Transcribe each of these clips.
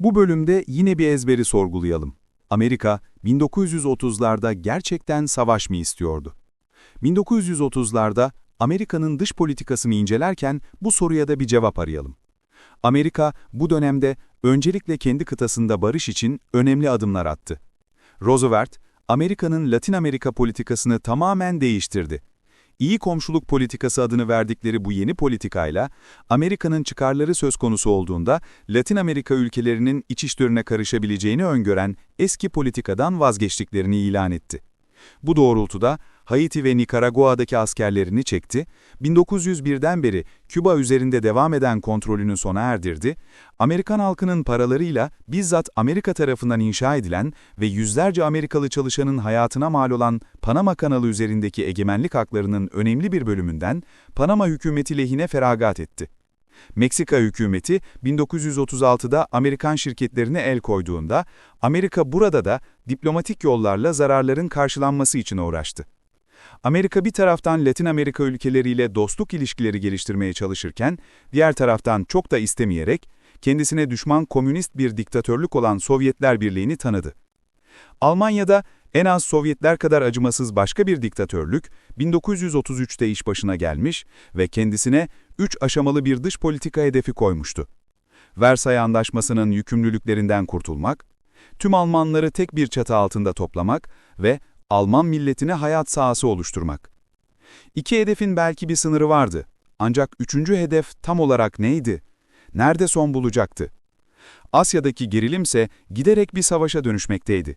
Bu bölümde yine bir ezberi sorgulayalım. Amerika, 1930'larda gerçekten savaş mı istiyordu? 1930'larda Amerika'nın dış politikasını incelerken bu soruya da bir cevap arayalım. Amerika bu dönemde öncelikle kendi kıtasında barış için önemli adımlar attı. Roosevelt, Amerika'nın Latin Amerika politikasını tamamen değiştirdi. İyi komşuluk politikası adını verdikleri bu yeni politikayla, Amerika'nın çıkarları söz konusu olduğunda Latin Amerika ülkelerinin iç işlerine karışabileceğini öngören eski politikadan vazgeçtiklerini ilan etti. Bu doğrultuda Haiti ve Nikaragua'daki askerlerini çekti, 1901'den beri Küba üzerinde devam eden kontrolünü sona erdirdi, Amerikan halkının paralarıyla bizzat Amerika tarafından inşa edilen ve yüzlerce Amerikalı çalışanın hayatına mal olan Panama kanalı üzerindeki egemenlik haklarının önemli bir bölümünden Panama hükümeti lehine feragat etti. Meksika hükümeti 1936'da Amerikan şirketlerine el koyduğunda, Amerika burada da diplomatik yollarla zararların karşılanması için uğraştı. Amerika bir taraftan Latin Amerika ülkeleriyle dostluk ilişkileri geliştirmeye çalışırken, diğer taraftan çok da istemeyerek, kendisine düşman komünist bir diktatörlük olan Sovyetler Birliği'ni tanıdı. Almanya'da en az Sovyetler kadar acımasız başka bir diktatörlük 1933'te iş başına gelmiş ve kendisine üç aşamalı bir dış politika hedefi koymuştu. Versay Anlaşması'nın yükümlülüklerinden kurtulmak, tüm Almanları tek bir çatı altında toplamak ve Alman milletine hayat sahası oluşturmak. İki hedefin belki bir sınırı vardı. Ancak üçüncü hedef tam olarak neydi? Nerede son bulacaktı? Asya'daki gerilimse giderek bir savaşa dönüşmekteydi.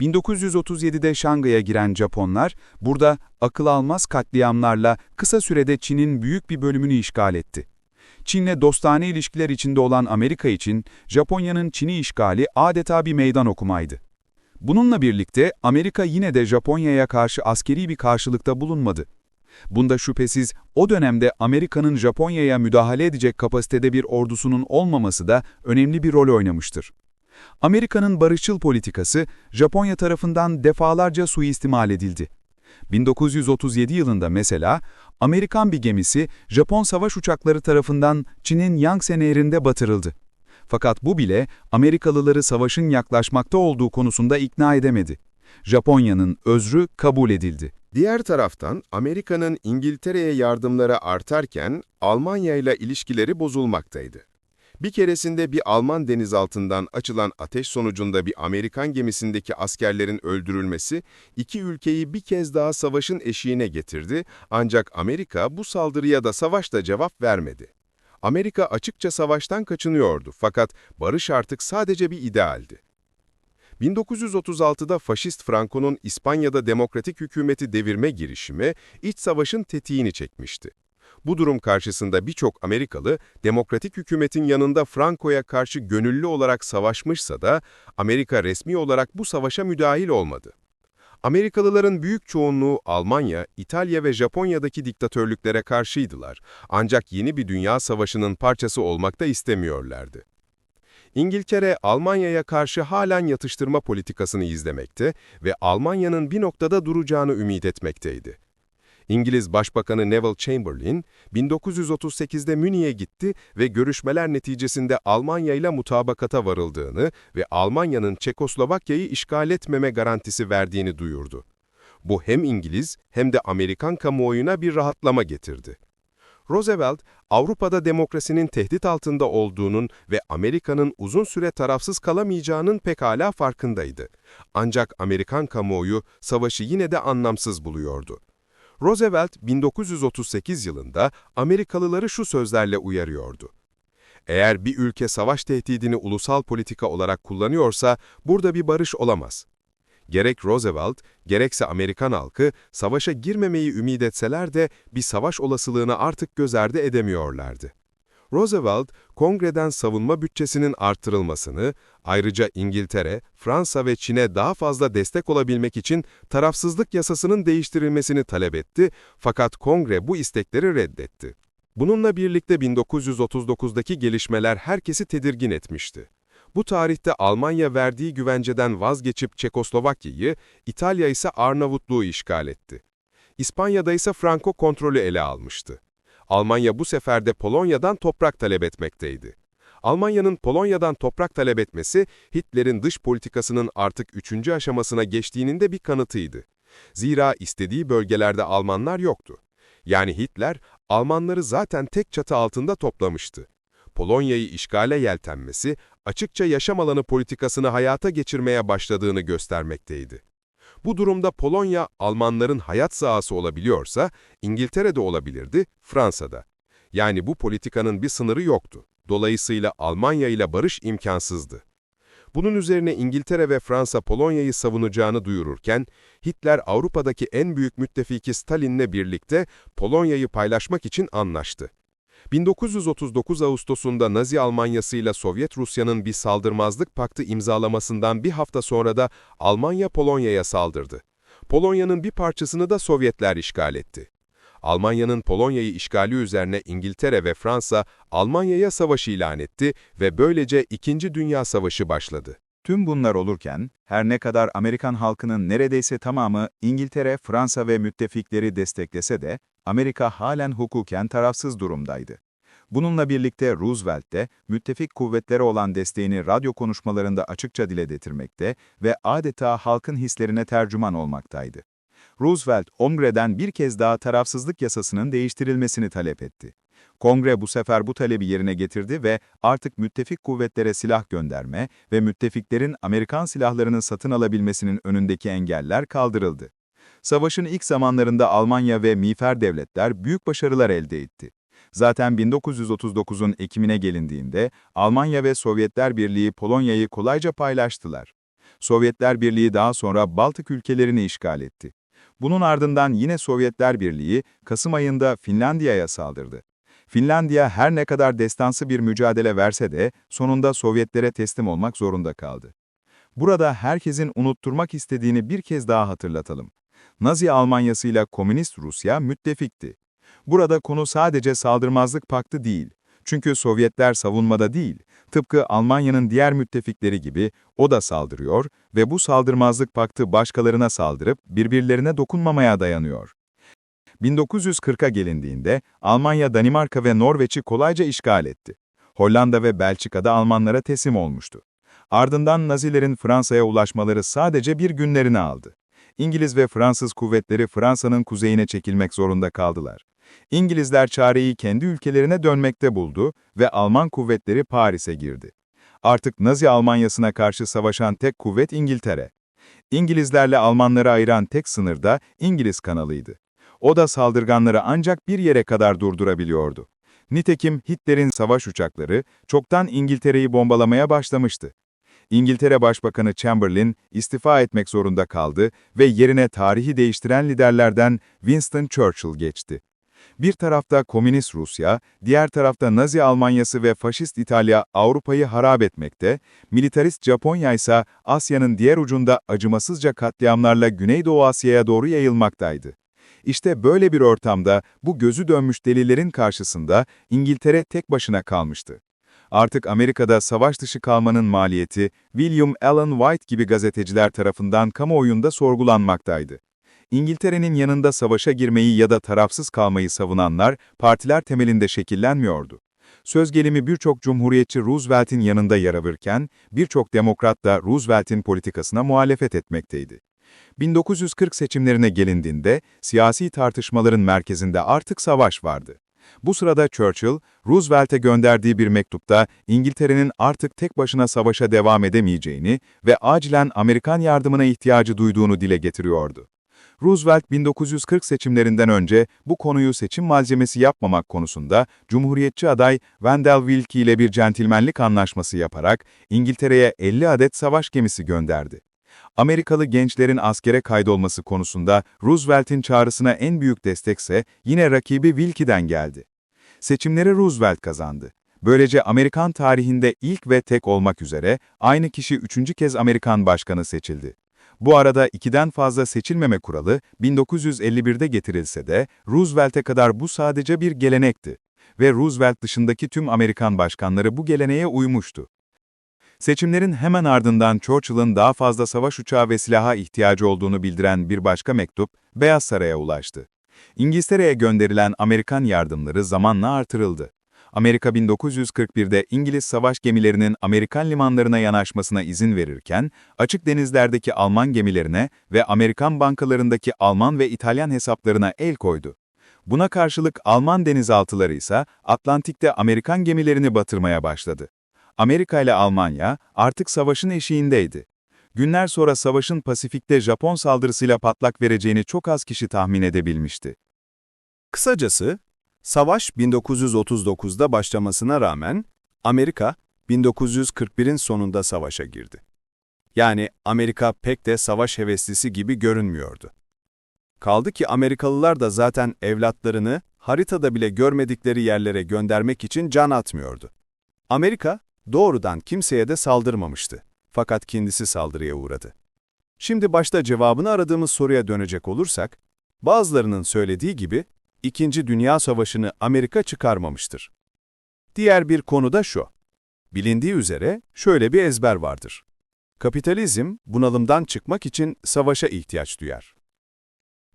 1937'de Şangay'a giren Japonlar, burada akıl almaz katliamlarla kısa sürede Çin'in büyük bir bölümünü işgal etti. Çin'le dostane ilişkiler içinde olan Amerika için Japonya'nın Çin'i işgali adeta bir meydan okumaydı. Bununla birlikte Amerika yine de Japonya'ya karşı askeri bir karşılıkta bulunmadı. Bunda şüphesiz o dönemde Amerika'nın Japonya'ya müdahale edecek kapasitede bir ordusunun olmaması da önemli bir rol oynamıştır. Amerika'nın barışçıl politikası Japonya tarafından defalarca suistimal edildi. 1937 yılında mesela Amerikan bir gemisi Japon savaş uçakları tarafından Çin'in Yangtze Nehri'nde batırıldı. Fakat bu bile Amerikalıları savaşın yaklaşmakta olduğu konusunda ikna edemedi. Japonya'nın özrü kabul edildi. Diğer taraftan Amerika'nın İngiltere'ye yardımları artarken Almanya ile ilişkileri bozulmaktaydı. Bir keresinde bir Alman denizaltından açılan ateş sonucunda bir Amerikan gemisindeki askerlerin öldürülmesi iki ülkeyi bir kez daha savaşın eşiğine getirdi ancak Amerika bu saldırıya da savaşta cevap vermedi. Amerika açıkça savaştan kaçınıyordu fakat barış artık sadece bir idealdi. 1936'da faşist Franco'nun İspanya'da demokratik hükümeti devirme girişimi iç savaşın tetiğini çekmişti. Bu durum karşısında birçok Amerikalı, demokratik hükümetin yanında Franco'ya karşı gönüllü olarak savaşmışsa da Amerika resmi olarak bu savaşa müdahil olmadı. Amerikalıların büyük çoğunluğu Almanya, İtalya ve Japonya'daki diktatörlüklere karşıydılar. Ancak yeni bir dünya savaşının parçası olmak da istemiyorlardı. İngiltere, Almanya'ya karşı halen yatıştırma politikasını izlemekte ve Almanya'nın bir noktada duracağını ümit etmekteydi. İngiliz Başbakanı Neville Chamberlain, 1938'de Münih'e gitti ve görüşmeler neticesinde Almanya ile mutabakata varıldığını ve Almanya'nın Çekoslovakya'yı işgal etmeme garantisi verdiğini duyurdu. Bu hem İngiliz hem de Amerikan kamuoyuna bir rahatlama getirdi. Roosevelt, Avrupa'da demokrasinin tehdit altında olduğunun ve Amerika'nın uzun süre tarafsız kalamayacağının pekala farkındaydı. Ancak Amerikan kamuoyu savaşı yine de anlamsız buluyordu. Roosevelt 1938 yılında Amerikalıları şu sözlerle uyarıyordu. Eğer bir ülke savaş tehdidini ulusal politika olarak kullanıyorsa burada bir barış olamaz. Gerek Roosevelt, gerekse Amerikan halkı savaşa girmemeyi ümit etseler de bir savaş olasılığını artık göz ardı edemiyorlardı. Roosevelt, kongreden savunma bütçesinin arttırılmasını, ayrıca İngiltere, Fransa ve Çin'e daha fazla destek olabilmek için tarafsızlık yasasının değiştirilmesini talep etti fakat kongre bu istekleri reddetti. Bununla birlikte 1939'daki gelişmeler herkesi tedirgin etmişti. Bu tarihte Almanya verdiği güvenceden vazgeçip Çekoslovakya'yı, İtalya ise Arnavutluğu işgal etti. İspanya'da ise Franco kontrolü ele almıştı. Almanya bu sefer de Polonya'dan toprak talep etmekteydi. Almanya'nın Polonya'dan toprak talep etmesi, Hitler'in dış politikasının artık üçüncü aşamasına geçtiğinin de bir kanıtıydı. Zira istediği bölgelerde Almanlar yoktu. Yani Hitler, Almanları zaten tek çatı altında toplamıştı. Polonya'yı işgale yeltenmesi, açıkça yaşam alanı politikasını hayata geçirmeye başladığını göstermekteydi. Bu durumda Polonya, Almanların hayat sahası olabiliyorsa, İngiltere'de olabilirdi, Fransa'da. Yani bu politikanın bir sınırı yoktu. Dolayısıyla Almanya ile barış imkansızdı. Bunun üzerine İngiltere ve Fransa Polonya'yı savunacağını duyururken, Hitler Avrupa'daki en büyük müttefiki Stalin'le birlikte Polonya'yı paylaşmak için anlaştı. 1939 Ağustos'unda Nazi Almanyası ile Sovyet Rusya'nın bir saldırmazlık paktı imzalamasından bir hafta sonra da Almanya Polonya'ya saldırdı. Polonya'nın bir parçasını da Sovyetler işgal etti. Almanya'nın Polonya'yı işgali üzerine İngiltere ve Fransa Almanya'ya savaş ilan etti ve böylece İkinci Dünya Savaşı başladı. Tüm bunlar olurken, her ne kadar Amerikan halkının neredeyse tamamı İngiltere, Fransa ve müttefikleri desteklese de, Amerika halen hukuken tarafsız durumdaydı. Bununla birlikte Roosevelt de müttefik kuvvetlere olan desteğini radyo konuşmalarında açıkça dile getirmekte ve adeta halkın hislerine tercüman olmaktaydı. Roosevelt, Kongre'den bir kez daha tarafsızlık yasasının değiştirilmesini talep etti. Kongre bu sefer bu talebi yerine getirdi ve artık müttefik kuvvetlere silah gönderme ve müttefiklerin Amerikan silahlarını satın alabilmesinin önündeki engeller kaldırıldı. Savaşın ilk zamanlarında Almanya ve miğfer devletler büyük başarılar elde etti. Zaten 1939'un Ekim'ine gelindiğinde Almanya ve Sovyetler Birliği Polonya'yı kolayca paylaştılar. Sovyetler Birliği daha sonra Baltık ülkelerini işgal etti. Bunun ardından yine Sovyetler Birliği Kasım ayında Finlandiya'ya saldırdı. Finlandiya her ne kadar destansı bir mücadele verse de sonunda Sovyetlere teslim olmak zorunda kaldı. Burada herkesin unutturmak istediğini bir kez daha hatırlatalım. Nazi Almanyası ile Komünist Rusya müttefikti. Burada konu sadece saldırmazlık paktı değil. Çünkü Sovyetler savunmada değil, tıpkı Almanya'nın diğer müttefikleri gibi o da saldırıyor ve bu saldırmazlık paktı başkalarına saldırıp birbirlerine dokunmamaya dayanıyor. 1940'a gelindiğinde Almanya, Danimarka ve Norveç'i kolayca işgal etti. Hollanda ve Belçika'da Almanlara teslim olmuştu. Ardından Nazilerin Fransa'ya ulaşmaları sadece bir günlerini aldı. İngiliz ve Fransız kuvvetleri Fransa'nın kuzeyine çekilmek zorunda kaldılar. İngilizler çareyi kendi ülkelerine dönmekte buldu ve Alman kuvvetleri Paris'e girdi. Artık Nazi Almanyası'na karşı savaşan tek kuvvet İngiltere. İngilizlerle Almanları ayıran tek sınır da İngiliz kanalıydı. O da saldırganları ancak bir yere kadar durdurabiliyordu. Nitekim Hitler'in savaş uçakları çoktan İngiltere'yi bombalamaya başlamıştı. İngiltere Başbakanı Chamberlain istifa etmek zorunda kaldı ve yerine tarihi değiştiren liderlerden Winston Churchill geçti. Bir tarafta Komünist Rusya, diğer tarafta Nazi Almanyası ve Faşist İtalya Avrupa'yı harap etmekte, militarist Japonya ise Asya'nın diğer ucunda acımasızca katliamlarla Güneydoğu Asya'ya doğru yayılmaktaydı. İşte böyle bir ortamda bu gözü dönmüş delilerin karşısında İngiltere tek başına kalmıştı. Artık Amerika'da savaş dışı kalmanın maliyeti William Allen White gibi gazeteciler tarafından kamuoyunda sorgulanmaktaydı. İngiltere'nin yanında savaşa girmeyi ya da tarafsız kalmayı savunanlar partiler temelinde şekillenmiyordu. Söz gelimi birçok cumhuriyetçi Roosevelt'in yanında yer alırken, birçok demokrat da Roosevelt'in politikasına muhalefet etmekteydi. 1940 seçimlerine gelindiğinde siyasi tartışmaların merkezinde artık savaş vardı. Bu sırada Churchill, Roosevelt'e gönderdiği bir mektupta İngiltere'nin artık tek başına savaşa devam edemeyeceğini ve acilen Amerikan yardımına ihtiyacı duyduğunu dile getiriyordu. Roosevelt 1940 seçimlerinden önce bu konuyu seçim malzemesi yapmamak konusunda Cumhuriyetçi aday Wendell Willkie ile bir centilmenlik anlaşması yaparak İngiltere'ye 50 adet savaş gemisi gönderdi. Amerikalı gençlerin askere kaydolması konusunda Roosevelt'in çağrısına en büyük destekse yine rakibi Willkie'den geldi. Seçimleri Roosevelt kazandı. Böylece Amerikan tarihinde ilk ve tek olmak üzere aynı kişi üçüncü kez Amerikan başkanı seçildi. Bu arada ikiden fazla seçilmeme kuralı 1951'de getirilse de Roosevelt'e kadar bu sadece bir gelenekti ve Roosevelt dışındaki tüm Amerikan başkanları bu geleneğe uymuştu. Seçimlerin hemen ardından Churchill'ın daha fazla savaş uçağı ve silaha ihtiyacı olduğunu bildiren bir başka mektup Beyaz Saray'a ulaştı. İngiltere'ye gönderilen Amerikan yardımları zamanla artırıldı. Amerika 1941'de İngiliz savaş gemilerinin Amerikan limanlarına yanaşmasına izin verirken, açık denizlerdeki Alman gemilerine ve Amerikan bankalarındaki Alman ve İtalyan hesaplarına el koydu. Buna karşılık Alman denizaltıları ise Atlantik'te Amerikan gemilerini batırmaya başladı. Amerika ile Almanya artık savaşın eşiğindeydi. Günler sonra savaşın Pasifik'te Japon saldırısıyla patlak vereceğini çok az kişi tahmin edebilmişti. Kısacası, savaş 1939'da başlamasına rağmen Amerika 1941'in sonunda savaşa girdi. Yani Amerika pek de savaş heveslisi gibi görünmüyordu. Kaldı ki Amerikalılar da zaten evlatlarını haritada bile görmedikleri yerlere göndermek için can atmıyordu. Amerika doğrudan kimseye de saldırmamıştı. Fakat kendisi saldırıya uğradı. Şimdi başta cevabını aradığımız soruya dönecek olursak, bazılarının söylediği gibi İkinci Dünya Savaşı'nı Amerika çıkarmamıştır. Diğer bir konu da şu. Bilindiği üzere şöyle bir ezber vardır. Kapitalizm bunalımdan çıkmak için savaşa ihtiyaç duyar.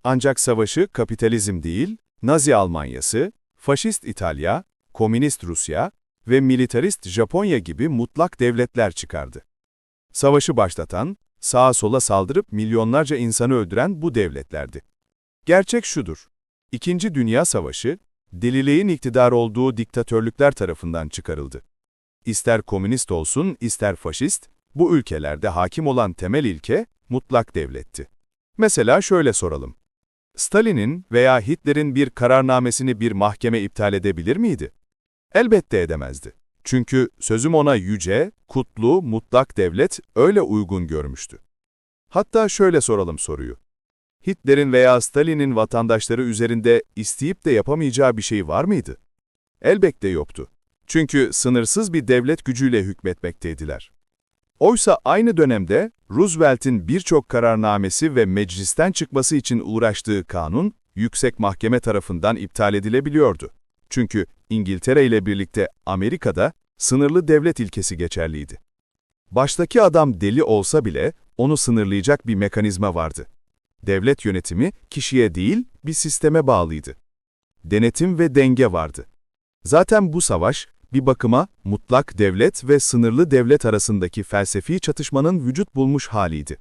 Ancak savaşı kapitalizm değil, Nazi Almanyası, Faşist İtalya, Komünist Rusya ve militarist Japonya gibi mutlak devletler çıkardı. Savaşı başlatan, sağa sola saldırıp milyonlarca insanı öldüren bu devletlerdi. Gerçek şudur. İkinci Dünya Savaşı, deliliğin iktidar olduğu diktatörlükler tarafından çıkarıldı. İster komünist olsun, ister faşist, bu ülkelerde hakim olan temel ilke mutlak devletti. Mesela şöyle soralım. Stalin'in veya Hitler'in bir kararnamesini bir mahkeme iptal edebilir miydi? Elbette edemezdi. Çünkü sözüm ona yüce, kutlu, mutlak devlet öyle uygun görmüştü. Hatta şöyle soralım soruyu. Hitler'in veya Stalin'in vatandaşları üzerinde isteyip de yapamayacağı bir şey var mıydı? Elbette yoktu. Çünkü sınırsız bir devlet gücüyle hükmetmekteydiler. Oysa aynı dönemde Roosevelt'in birçok kararnamesi ve meclisten çıkması için uğraştığı kanun, yüksek mahkeme tarafından iptal edilebiliyordu. Çünkü İngiltere ile birlikte Amerika'da sınırlı devlet ilkesi geçerliydi. Baştaki adam deli olsa bile onu sınırlayacak bir mekanizma vardı. Devlet yönetimi kişiye değil bir sisteme bağlıydı. Denetim ve denge vardı. Zaten bu savaş bir bakıma mutlak devlet ve sınırlı devlet arasındaki felsefi çatışmanın vücut bulmuş haliydi.